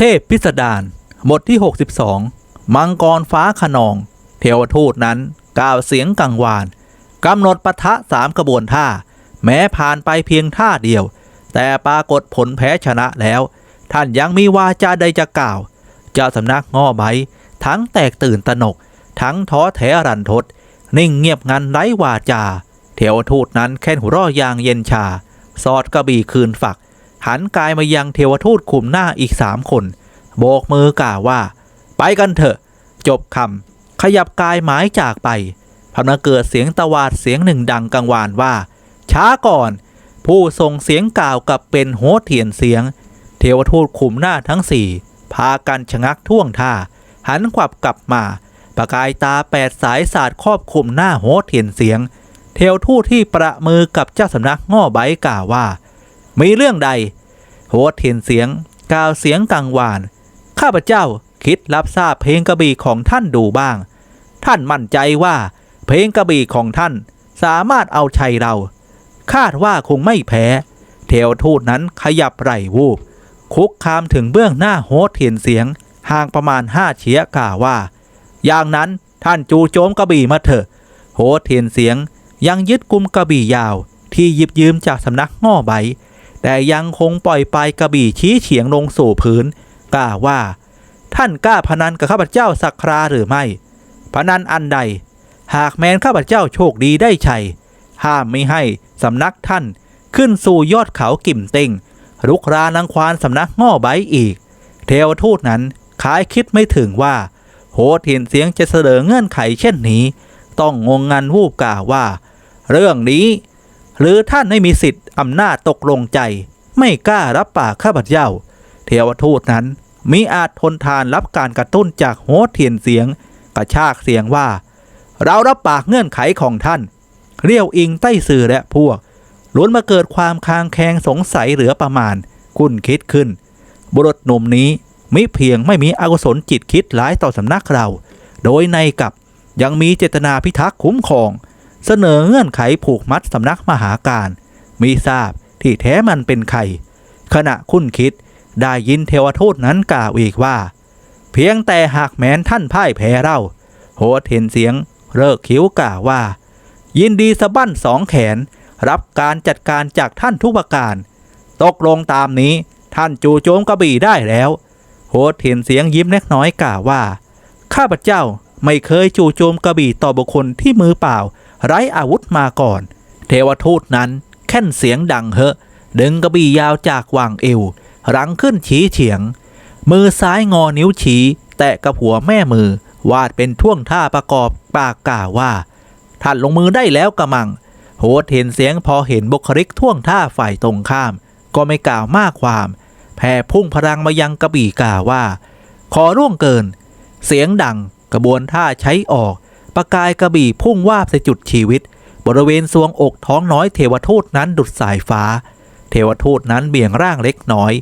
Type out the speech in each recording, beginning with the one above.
เทพพิสดารบทที่ 62 มังกรฟ้าขนอง เทวทูตนั้นกล่าวเสียงกังวานกำหนดปะทะสามกระบวนท่า แม้ผ่านไปเพียงท่าเดียว แต่ปรากฏผลแพ้ชนะแล้ว ท่านยังมีวาจาใดจะกล่าว เจ้าสำนักง้อใบทั้งแตกตื่นตนก ทั้งท้อแท้รันทด นิ่งเงียบงันไร้วาจา เทวทูตนั้นแค่นหัวร่อยางเย็นชา สอดกระบี่คืนฝัก หันกายมายังเทวทูตคุมหน้าอีกสามคน โบกมือกล่าวว่า ไปกันเถอะ จบคำขยับกายหมายจากไปพำนักเกิดเสียงตะวาดเสียงหนึ่งดังกังวานว่า ช้าก่อน ผู้ส่งเสียงกล่าวกับเป็นโหเถียนเสียง เทวทูตคุมหน้าทั้งสี่พากันชะงักท่วงท่า หันขวับกลับมาประกายตาแปดสายศาสาดครอบคลุมหน้าโหเถียนเสียง เทวทูตที่ประมือกับเจ้าสำนักง้อใบกล่าวว่า มีเรื่องใดโหเถียนเสียงกล่าวเสียงกังวาน ข้าพเจ้าคิดรับทราบเพลงกระบี่ของท่านดูบ้าง ท่านมั่นใจว่า เพลงกระบี่ของท่านสามารถเอาชัยเรา คาดว่าคงไม่แพ้เทวทูตนั้นขยับไหล่วูบ คุกคามถึงเบื้องหน้าโฮสเทียนเสียง ห่างประมาณห้าเฉียกล่าวว่า อย่างนั้นท่านจูโจมกระบี่มาเถอะ โฮสเทียนเสียงยังยึดกุมกระบี่ยาวที่หยิบยืมจากสำนักง่อใบ แต่ยังคงปล่อยปลายกระบี่ชี้เฉียงลงสู่พื้นกล่าวว่า ท่านกล้าพนันกับข้าพเจ้าสักคราหรือไม่พนันอันใด หากแม้นข้าพเจ้าโชคดีได้ชัยห้ามไม่ให้สำนักท่านขึ้นสู่ยอดเขากิ่มเต็งรุกรานังควานสำนักง่อใบอีก เทวทูตนั้นคล้ายคิดไม่ถึงว่า โหดเทียนเสียงจะเสนอเงื่อนไขเช่นนี้ ต้องงงงันวูบกล่าวว่า เรื่องนี้ หรือท่านไม่มีสิทธิ์ อำนาจตกลงใจ ไม่กล้ารับปากข้าพเจ้า เทวทูตนั้นมิอาจทนทานรับการกระตุ้นจากโหเทียนเสียง กระชากเสียงว่า เรารับปากเงื่อนไขของท่าน เรียวอิงใต้สื่อและพวกล้วนมาเกิดความคางแคงสงสัยเหลือประมาณ คุณคิดขึ้น บุรุษหนุ่มนี้มิเพียงไม่มีอกุศลจิตคิดร้ายต่อสำนักเรา โดยในกับยังมีเจตนาพิทักษ์คุ้มครอง เสนอเงื่อนไขผูกมัดสำนักมหาการ มีทราบที่แท้มันเป็นใคร ขณะคุณคิดได้ยินเทวทูตนั้นกล่าวอีกว่า เพียงแต่หากแม้นท่านพ่ายแพ้เราโหดเห็นเสียงเลิกคิ้วกล่าวว่า ยินดีสะบั้นสองแขน รับการจัดการจากท่านทุกประการ ตกลงตามนี้ท่านจูโจมกระบี่ได้แล้วโหดเห็นเสียงยิ้มเล็กน้อยกล่าวว่า ข้าพเจ้าไม่เคยจู่โจมกระบี่ต่อบุคคลที่มือเปล่า ไร้อาวุธมาก่อน เทวทูตนั้น แค่นเสียงดังเหอะ ดึงกระบี่ยาวจากวางเอว รังขึ้นชี้เฉียง มือซ้ายงอนิ้วชี้ แตะกับหัวแม่มือ วาดเป็นท่วงท่าประกอบปากกล่าวว่าท่านลงมือได้แล้วกระมัง โหดเห็นเสียงพอเห็นบุคลิกท่วงท่าฝ่ายตรงข้าม ก็ไม่กล่าวมากความ แผ่พุ่งพลังมายังกระบี่กล่าวว่า ขอร่วงเกิน เสียงดังกระบวนท่าใช้ออก ประกายกระบี่พุ่งวาบใส่จุดชีวิต บริเวณซวงอกท้องน้อยเทวทูตนั้นดุดสายฟ้า เทวทูตนั้นเบี่ยงร่างเล็กน้อย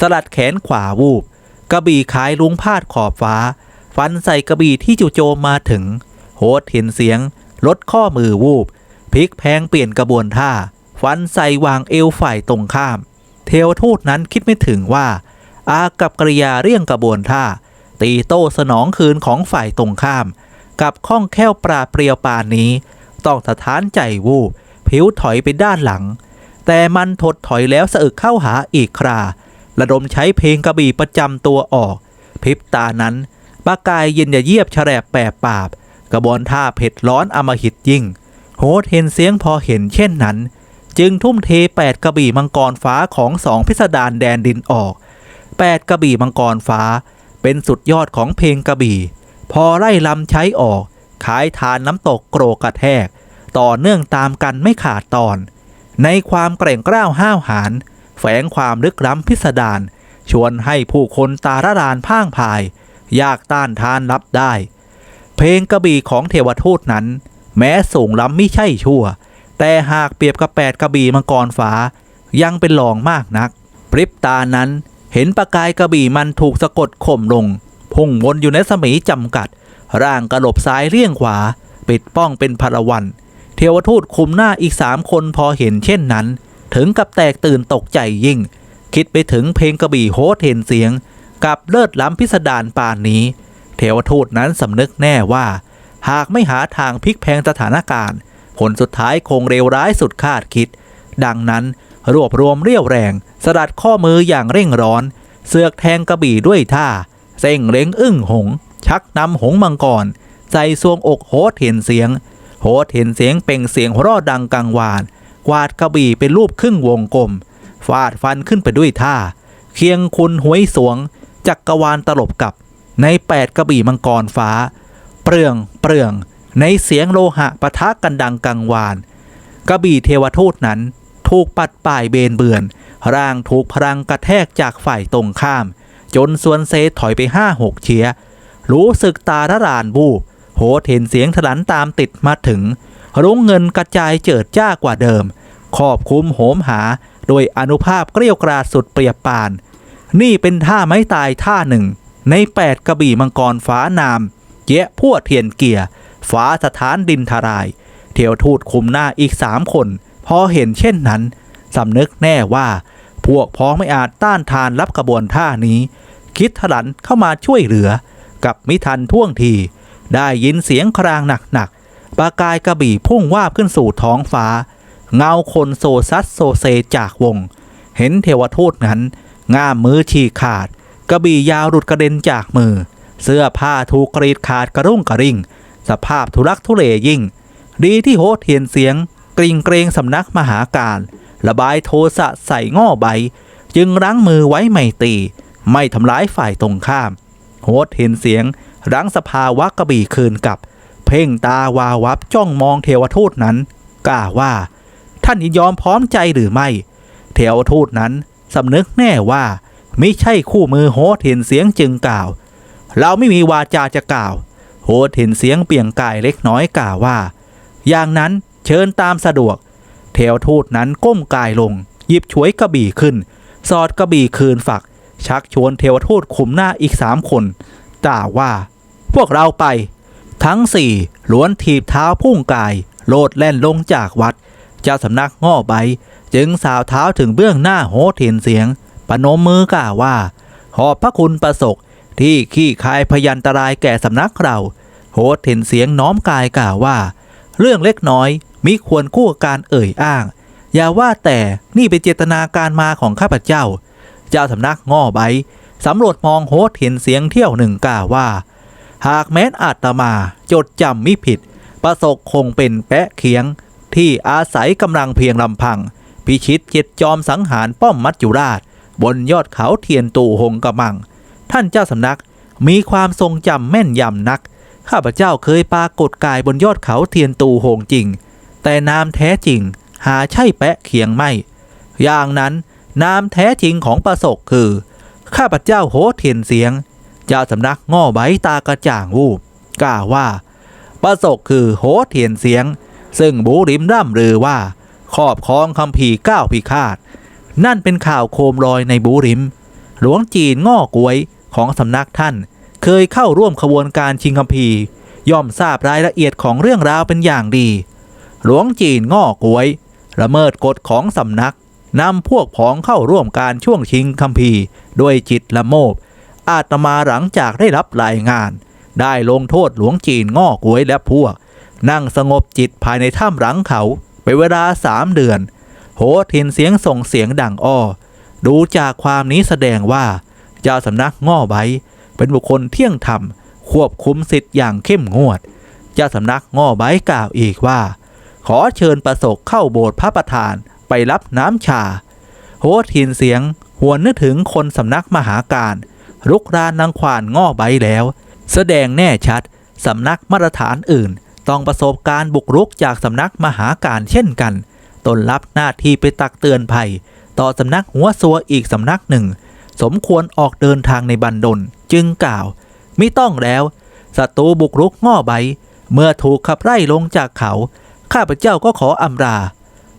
สลัดแขนขวาวูบกระบี่ขายลุงพาดขอบฟ้า ฟันใส่กระบี่ที่จู่โจมมาถึง โหดเห็นเสียง ลดข้อมือวูบพลิกแพงเปลี่ยนกระบวนท่า ฟันใส่วางเอวฝ่ายตรงข้าม เทวทูตนั้นคิดไม่ถึงว่า อากับกริยาเรี่ยงกระบวนท่า ตีโต้สนองคืนของฝ่ายตรงข้าม กับข้องแค่วปราเปรียวปานนี้ ต้องสะท้านใจวูบผิวถอยไปด้านหลัง แต่มันถดถอยแล้วสะอึกเข้าหาอีกครา ระดมใช้เพลงกระบี่ประจำตัวออก พริบตานั้นปากายเย็นอย่าเยียบแฉลบแปบปาบ กระบวนท่าเผ็ดร้อนอมหิตยิ่งโหดเห็นเสียงพอเห็นเช่นนั้น จึงทุ่มเทแปดกระบี่มังกรฟ้าของสองพิสดารแดนดินออกแปดกระบี่มังกรฟ้า เป็นสุดยอดของเพลงกระบี่ พอไล่ลำใช้ออก ขายทานน้ำตกโกรกกระแทก ต่อเนื่องตามกันไม่ขาดตอน ในความเกร่งกล้าวห้าวหาญแฝงความลึกล้ำพิสดารชวนให้ผู้คนตาระรานพ่างพาย ยากต้านทานรับได้ เพลงกระบี่ของเทวทูตนั้น แม้สูงล้ำไม่ใช่ชั่ว แต่หากเปรียบกับแปดกระบี่มังกรฟ้ายังเป็นรองมากนัก พริบตานั้นเห็นประกายกระบี่มันถูกสะกดข่มลง พุ่งวนอยู่ในสมีจำกัด ร่างกระหลบซ้ายเลี่ยงขวา ปิดป้องเป็นพลวัน เทวทูตคุมหน้าอีกสามคนพอเห็นเช่นนั้น ถึงกับแตกตื่นตกใจยิ่ง คิดไปถึงเพลงกระบี่โฮสเห็นเสียง กับเลิศล้ำพิสดารป่านนี้ เทวทูตนั้นสำนึกแน่ว่า หากไม่หาทางพลิกแพงสถานการณ์ ผลสุดท้ายคงเลวร้ายสุดคาดคิด ดังนั้นรวบรวมเรี่ยวแรง สลัดข้อมืออย่างเร่งร้อน เสือกแทงกระบี่ด้วยท่าเส่งเล้งอึ้งหง ชักนำหงมังกรใส่ซวงอกโหดเห็นเสียงโหดเห็นเสียงเป่งเสียงหัวเราะดังกังวาน กวาดกระบี่เป็นรูปครึ่งวงกลม ฟาดฟันขึ้นไปด้วยท่า เคียงคุณหวยสวง จักกรวาลตลบกับ ในแปดกระบี่มังกรฟ้า เปลืองเปลือง ในเสียงโลหะปะทะกันดังกังวาน กระบี่เทวทูตนั้น ถูกปัดป่ายเบนเบือน ร่างถูกพลังกระแทกจากฝ่ายตรงข้าม จนส่วนเซถอยไปห้าหกเชีย รู้สึกตาระรานบูบโหดเห็นเสียงถลันตามติดมาถึง รุ้งเงินกระจายเจิดจ้ากว่าเดิมครอบคุมโหมหา โดยอนุภาพเกลียวกราดสุดเปรียบปาน นี่เป็นท่าไม้ตายท่าหนึ่ง ในแปดกระบี่มังกรฟ้านามเยะพวดเทียนเกียร์ฟ้าสถานดินทราย เทียวทูตคุมหน้าอีกสามคน พอเห็นเช่นนั้นสำนึกแน่ว่า พวกพ้องไม่อาจต้านทานรับกระบวนท่านี้ คิดถลันเข้ามาช่วยเหลือ กับมิทันท่วงที ได้ยินเสียงครางหนักๆประกายกระบี่พุ่งวาบขึ้นสู่ท้องฟ้า เงาคนโซซัดโซเซจากวง เห็นเทวทูตนั้น ง่ามมือฉีกขาด กระบี่ยาวหลุดกระเด็นจากมือ เสื้อผ้าถูกกรีดขาดกระรุ่งกระริ่ง สภาพทุลักทุเลยิ่ง ดีที่โฮเทียนเสียง กริ่งเกรงสำนักมหาการ ระบายโทสะใส่ง่อใบ จึงรั้งมือไว้ไม่ตีไม่ทำร้ายฝ่ายตรงข้าม โฮดเห็นเสียงรังสภาวะกระบี่คืนกับ เพ่งตาวาวับจ้องมองเทวทูตนั้นกล่าวว่า ท่านยินยอมพร้อมใจหรือไม่ เทวทูตนั้นสำนึกแน่ว่ามิใช่คู่มือโฮดเห็นเสียงจึงกล่าว เราไม่มีวาจาจะกล่าว โฮดเห็นเสียงเปลี่ยงกายเล็กน้อยกล่าวว่า อย่างนั้นเชิญตามสะดวก เทวทูตนั้นก้มกายลง หยิบฉวยกระบี่ขึ้น สอดกระบี่คืนฝัก ชักชวนเทวทูตคุมหน้าอีกสามคนกล่าวว่า พวกเราไป ทั้งสี่ล้วนถีบเท้าพุ่งกาย โลดแล่นลงจากวัด เจ้าสำนักง่อใบ จึงสาวเท้าถึงเบื้องหน้าโหเทียนเสียง ปนมมือกล่าวว่า ขอบพระคุณประสกที่ขี้คายพยันตรายแก่สำนักเราโหเทียนเสียงน้อมกายกล่าวว่า เรื่องเล็กน้อยมิควรคู่กับการเอ่ยอ้าง อย่าว่าแต่นี่เป็นเจตนาการมาของข้าพเจ้า เจ้าสำนักง่อใบสำรวจมองโฮสเห็นเสียงเที่ยวหนึ่งกล่าวว่า หากแม้นอาตมาจดจำมิผิด ประสกคงเป็นแปะเคียง ที่อาศัยกำลังเพียงลำพัง พิชิตเจ็ดจอมสังหารป้อมมัจจุราช บนยอดเขาเทียนตู่หงกระมัง ท่านเจ้าสำนักมีความทรงจำแม่นยำนัก ข้าพเจ้าเคยปรากฏกายบนยอดเขาเทียนตูหงจริง แต่นามแท้จริง หาใช่แปะเคียงไม่ อย่างนั้น นามแท้จริงของประสกคือ ข้าพเจ้าโหเทียนเสียงเจ้าสำนักง่อใบตากระจ่างวูบกล่าวว่า ประสกคือโหเทียนเสียง ซึ่งบูริมร่ำลือว่าครอบครองคำพีก้าวพิฆาต นั่นเป็นข่าวโคมลอยในบูริม หลวงจีนง่อกวยของสำนักท่าน เคยเข้าร่วมขบวนการชิงคำพีย่อมทราบรายละเอียดของเรื่องราวเป็นอย่างดี หลวงจีนง่อกวยละเมิดกฎของสำนัก นำพวกพ้องเข้าร่วมการช่วงชิงคัมภีร์ด้วยจิตละโมบ อาตมาหลังจากได้รับรายงาน ได้ลงโทษหลวงจีนง่อกวยและพวก นั่งสงบจิตภายในถ้ำหลังเขาเป็นเวลาสามเดือน โหทินเสียงส่งเสียงดังอ้อ ดูจากความนี้แสดงว่า เจ้าสำนักง่อไว้เป็นบุคคลเที่ยงธรรม ควบคุมสิทธิ์อย่างเข้มงวด เจ้าสำนักง่อไว้กล่าวอีกว่า ขอเชิญประสกเข้าโบสถ์พระประธาน ไปรับน้ำชา โหทินเสียงหวนนึกถึงคนสำนักมหาการรุกรานนางควานง่อใบแล้ว แสดงแน่ชัด สำนักมาตรฐานอื่น ต้องประสบการบุกรุกจากสำนักมหาการเช่นกัน ตนรับหน้าที่ไปตักเตือนภัย ต่อสำนักหัวซัวอีกสำนักหนึ่ง สมควรออกเดินทางในบันดลจึงกล่าวไมิต้องแล้วศัตรูบุกรุกง่อใบ เมื่อถูกขับไล่ลงจากเขา ข้าพเจ้าก็ขออำลา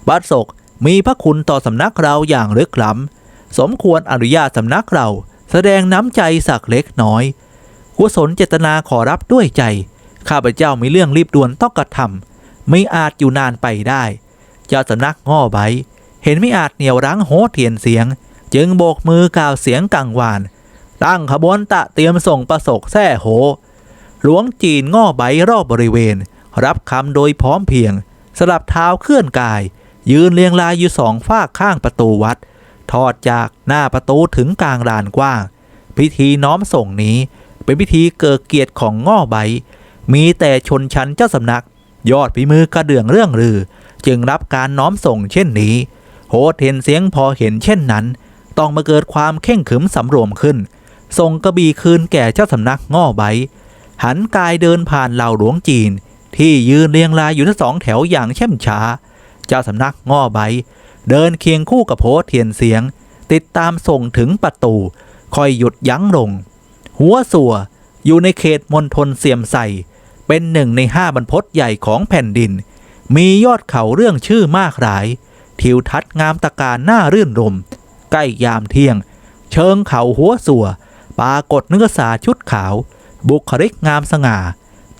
บัดศก มีพระคุณต่อสำนักเราอย่างลึกล้ำสมควรอนุญาตสำนักเราแสดงน้ำใจสักเล็กน้อยกุศลเจตนาขอรับด้วยใจ ข้าพเจ้ามีเรื่องรีบด่วนต้องกระทำไม่อาจอยู่นานไปได้ เจ้าสำนักง่อใบเห็นไม่อาจเหนียวรั้งโหเทียนเสียง จึงโบกมือกล่าวเสียงกังวานตั้งขบวนตะเตรียมส่งประสกแท่โห หลวงจีนง่อใบรอบบริเวณ รับคำโดยพร้อมเพียง สลับเท้าเคลื่อนกาย ยืนเรียงรายอยู่สองฝากข้างประตูวัด ทอดจากหน้าประตูถึงกลางลานกว้าง พิธีน้อมส่งนี้เป็นพิธีเกิดเกียรติของง่อใบ มีแต่ชนชั้นเจ้าสำนัก ยอดฝีมือกระเดื่องเรื่องลือ จึงรับการน้อมส่งเช่นนี้ โหเห็นเสียงพอเห็นเช่นนั้น ต้องมาเกิดความเข่งขึมสำรวมขึ้นส่งกระบี่คืนแก่เจ้าสำนักง่อใบ หันกายเดินผ่านเหล่าหลวงจีน ที่ยืนเรียงรายอยู่ทั้งสองแถวอย่างเข้มช้า เจ้าสำนักง่อใบ เดินเคียงคู่กับโพเทียนเสียง ติดตามส่งถึงประตู คอยหยุดยั้งลง หัวสัวอยู่ในเขตมณฑลเสียมใสเป็นหนึ่งในห้าบรรพตใหญ่ของแผ่นดิน มียอดเขาเรื่องชื่อมากหลาย ทิวทัศน์งามตะการหน้ารื่นรม ใกล้ยามเที่ยง เชิงเขาหัวสัวปรากฏเนื้อสาชุดขาว บุคลิกงามสง่า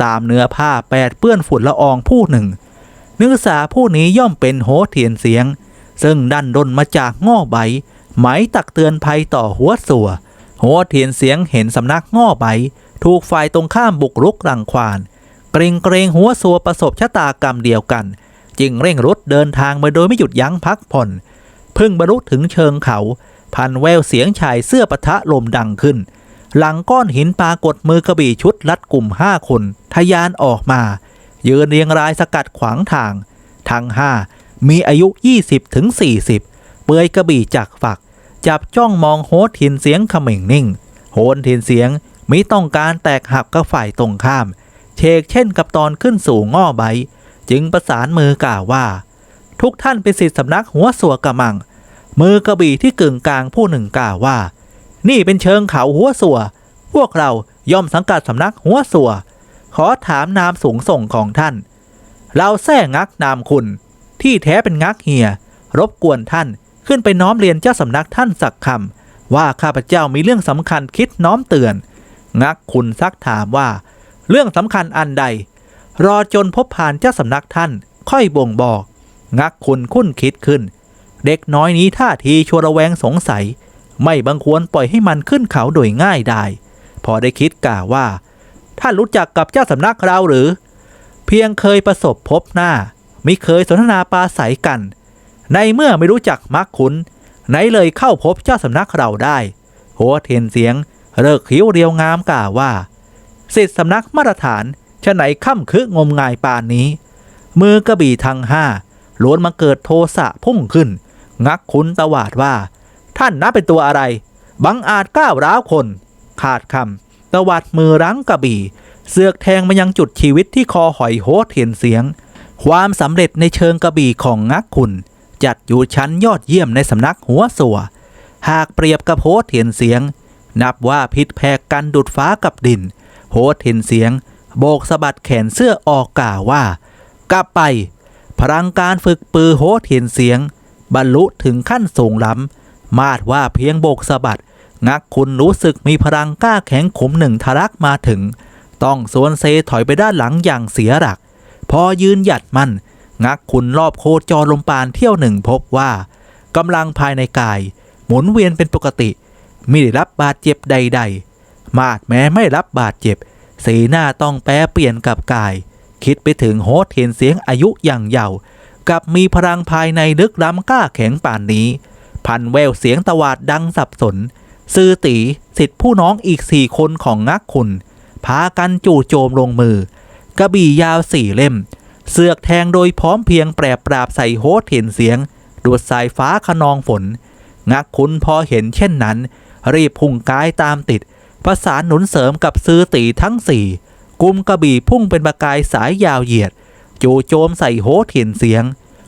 ตามเนื้อผ้าแปดเปื้อนฝุ่นละอองผู้หนึ่ง เนื้อสาผู้นี้ย่อมเป็นโหเทียนเสียง ซึ่งดันดนมาจากง่อใบไหมตักเตือนภัยต่อหัวสัวหัวเทียนเสียงเห็นสำนักง่อใบ ถูกฝ่ายตรงข้ามบุกรุกรังควานเกรงเกรงหัวสัวประสบชะตากรรมเดียวกัน จึงเร่งรุดเดินทางมาโดยไม่หยุดยั้งพักผ่อนเพิ่งบรรลุถึงเชิงเขา พันแววเสียงชายเสื้อปะทะลมดังขึ้น หลังก้อนหินปรากฏมือกระบี่ชุดลัดกลุ่มห้าคนทะยานออกมา ยืนเรียงรายสกัดขวางทาง ทั้งห้ามีอายุ 20ถึง40 เปลือยกระบี่จากฝัก จับจ้องมองโฮสทินเสียงขม่งนิ่งโหนทินเสียงมิต้องการแตกหักกับฝ่ายตรงข้าม เชกเช่นกับตอนขึ้นสู่ง่อใบ จึงประสานมือกล่าวว่า ทุกท่านเป็นสิทธิสำนักหัวสัวกระมัง มือกระบี่ที่กึ่งกลางผู้หนึ่งกล่าวว่า นี่เป็นเชิงเขาหัวสัว พวกเราย่อมสังกัดสำนักหัวสัว ขอถามนามสูงส่งของท่าน เราแท้งักนามคุณ ที่แท้เป็นงักเฮีย รบกวนท่านขึ้นไปน้อมเรียนเจ้าสำนักท่านสักคำว่าข้าพเจ้ามีเรื่องสำคัญคิดน้อมเตือน งักคุณซักถามว่า เรื่องสำคัญอันใด รอจนพบผ่านเจ้าสำนักท่าน ค่อยบ่งบอก งักคุณคุ้นคิดขึ้น เด็กน้อยนี้ท่าทีชวระแวงสงสัย ไม่บังควรปล่อยให้มันขึ้นเขาโดยง่ายได้ พอได้คิดกล่าวว่า ท่านรู้จักกับเจ้าสำนักเราหรือ เพียงเคยประสบพบหน้าไม่เคยสนทนาปาศัยกัน ในเมื่อไม่รู้จักมักคุณไหนเลยเข้าพบเจ้าสำนักเราได้หัวเทียนเสียงเลิกขิวเรียวงามกล่าวว่าสิทธิสำนักมาตรฐานชะไหนค่ำคืองมงายปานนี้ มือกระบี่ทางห้าล้วนมาเกิดโทสะพุ่งขึ้น งักคุณตวาดว่า ท่านนับเป็นตัวอะไร บังอาจก้าวร้าวคน ขาดคำ ตวัดมือรั้งกระบี่ เสือกแทงมายังจุดชีวิตที่คอหอยโหดเห็นเสียง ความสำเร็จในเชิงกระบี่ของงักคุณจัดอยู่ชั้นยอดเยี่ยมในสำนักหัวสัว หากเปรียบกับโหดเห็นเสียง นับว่าพิษแพกกันดุดฟ้ากับดินโหดเห็นเสียง โบกสะบัดแขนเสื้อออกกล่าวว่า กลับไป พลังการฝึกปือโหดเห็นเสียง บรรลุถึงขั้นสูงล้ำมาดว่าเพียงโบกสะบัด งักคุณรู้สึกมีพลังกล้าแข็งขมหนึ่งทะลักมาถึง ต้องสวนเซถอยไปด้านหลังอย่างเสียหลัก พอยืนหยัดมั่นงักคุณรอบโคจรลมปานเที่ยวหนึ่งพบว่ากำลังภายในกาย หมุนเวียนเป็นปกติ ไม่ได้รับบาดเจ็บใด ๆ มาดแม้ไม่รับบาดเจ็บ สีหน้าต้องแปรเปลี่ยนกับกาย คิดไปถึงโฮสเห็นเสียงอายุอย่างเยาว์กับมีพลังภายในลึกล้ำกล้าแข็งป่านนี้ พันแววเสียงตวาดดังสับสน ซื่อตีสิทธิผู้น้องอีกสี่คนของงักคุณพากันจู่โจมลงมือ กระบี่ยาวสี่เล่ม เสือกแทงโดยพร้อมเพียงแปรปราบใส่โฮสเห็นเสียงดูดสายฟ้าขนองฝน งักคุณพอเห็นเช่นนั้น รีบพุ่งกายตามติด ประสานหนุนเสริมกับซื้อตีทั้งสี่กุมกระบี่พุ่งเป็นประกายสายยาวเหยียด จู่โจมใส่โหเทียนเสียง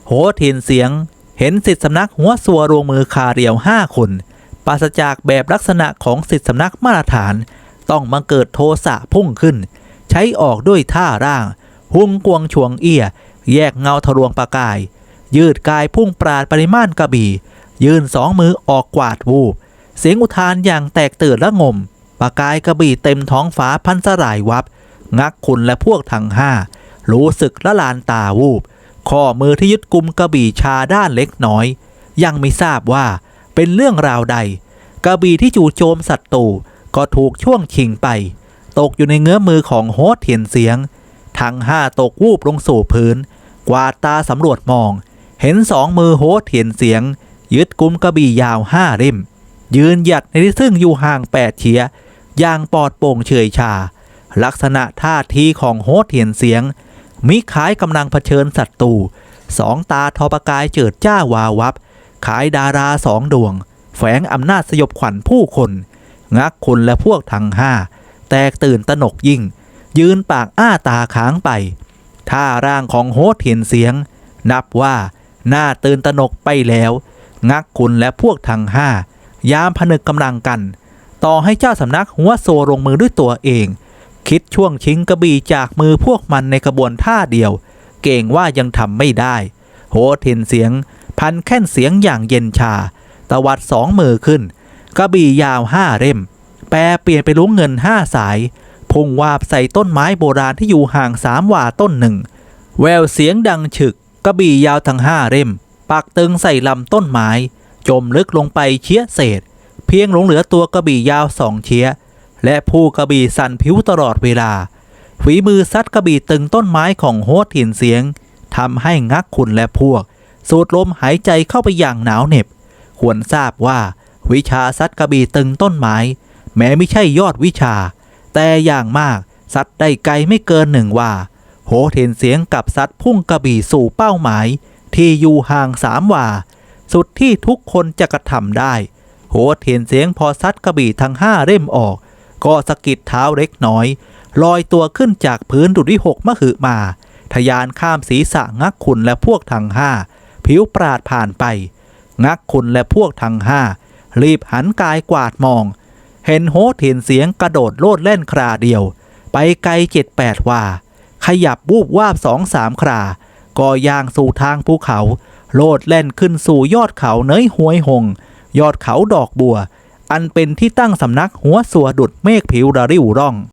โหเทียนเสียง เห็นสิทธิสำนักหัวสัวรวงมือคาเรียวห้าคน ปราศจากแบบลักษณะของสิทธิสำนักมาตรฐาน ต้องมาเกิดโทสะพุ่งขึ้น ใช้ออกด้วยท่าร่าง หุงกวงฉวงเอี้ย แยกเงาทะลวงประกาย ยืดกายพุ่งปราดปริมาณกระบี่ ยืนสองมือออกกวาดวูบ เสียงอุทานอย่างแตกตื่นและงมปากายกระบี่เต็มท้องฟ้าพันสลายวับ งักคุณและพวกทั้งห้ารู้สึกละลานตาวูบ ข้อมือที่ยึดกุมกระบี่ชาด้านเล็กน้อย ยังไม่ทราบว่า เป็นเรื่องราวใด กระบี่ที่จู่โจมศัตรูก็ถูกช่วงชิงไป ตกอยู่ในเงื้อมือของโฮสเทียนเสียง ทั้งห้าตกวูบลงสู่พื้น กวาดตาสำรวจมอง เห็นสองมือโฮสเทียนเสียง ยึดกุมกระบี่ยาวห้าเล่ม ยืนหยัดในที่ซึ่งอยู่ห่างแปดเฉียอย่างปลอดโปร่งเฉยชา ลักษณะท่าทีของโฮสเทียนเสียง มิขายกำลังเผชิญศัตรูสองตาทอประกายเจิดจ้าวาวับ ขายดาราสองดวง แฝงอำนาจสยบขวัญผู้คน งักคนและพวกทั้งห้า แตกตื่นตนกยิ่ง ยืนปากอ้าตาค้างไป ท่าร่างของโฮสเทียนเสียง นับว่าหน่าตื่นตนกไปแล้ว งักคุณและพวกทั้งห้ายามผนึกกำลังกัน ต่อให้เจ้าสำนักหัวโซลงมือด้วยตัวเอง คิดช่วงชิงกระบี่จากมือพวกมันในกระบวนท่าเดียว เก่งว่ายังทำไม่ได้ โหเทนเสียง พันแค่นเสียงอย่างเย็นชา ตวัดสองมือขึ้น กระบี่ยาวห้าเล่ม แปรเปลี่ยนไปลุงเงินห้าสาย พุ่งวาบใส่ต้นไม้โบราณที่อยู่ห่างสามวาต้นหนึ่ง แววเสียงดังฉึก กระบี่ยาวทั้งห้าเล่ม ปักตึงใส่ลำต้นไม้ จมลึกลงไปเชี้ยเศษ เพียงหลงเหลือตัวกระบี่ยาวสองเชี้ย และผู้กระบี่สั่นผิวตลอดเวลาฝีมือซัดกระบี่ตึงต้นไม้ของโฮสถิ่นเสียงทำให้งักคุณและพวก สูดลมหายใจเข้าไปอย่างหนาวเหน็บ ควรทราบว่าวิชาซัดกระบี่ตึงต้นไม้ แม้ไม่ใช่ยอดวิชา แต่อย่างมากซัดได้ไกลไม่เกินหนึ่งว่า โหเทนเสียงกับซัดพุ่งกระบี่สู่เป้าหมาย ที่อยู่ห่างสามว่า สุดที่ทุกคนจะกระทำได้ โหเทนเสียงพอซัดกระบี่ทั้งห้าเล่มออก ก็สะกิดเท้าเล็กน้อยลอยตัวขึ้นจากพื้นดุจวิหกมะหือมาทะยานข้ามศีรษะงักขุนและพวกทั้งห้า ผิวปราดผ่านไป งักขุนและพวกทั้งห้า รีบหันกายกวาดมอง เห็นโฮเทียนเสียงกระโดดโลดเล่นคราเดียว ไปไกลเจ็ดแปดว่า ขยับวูบวาบสองสามคราก็ย่างสู่ทางภูเขา โลดแล่นขึ้นสู่ยอดเขาเนยหวยหง ยอดเขาดอกบัว อันเป็นที่ตั้งสำนักหัวสัวดุดเมฆผิวระริวร่อง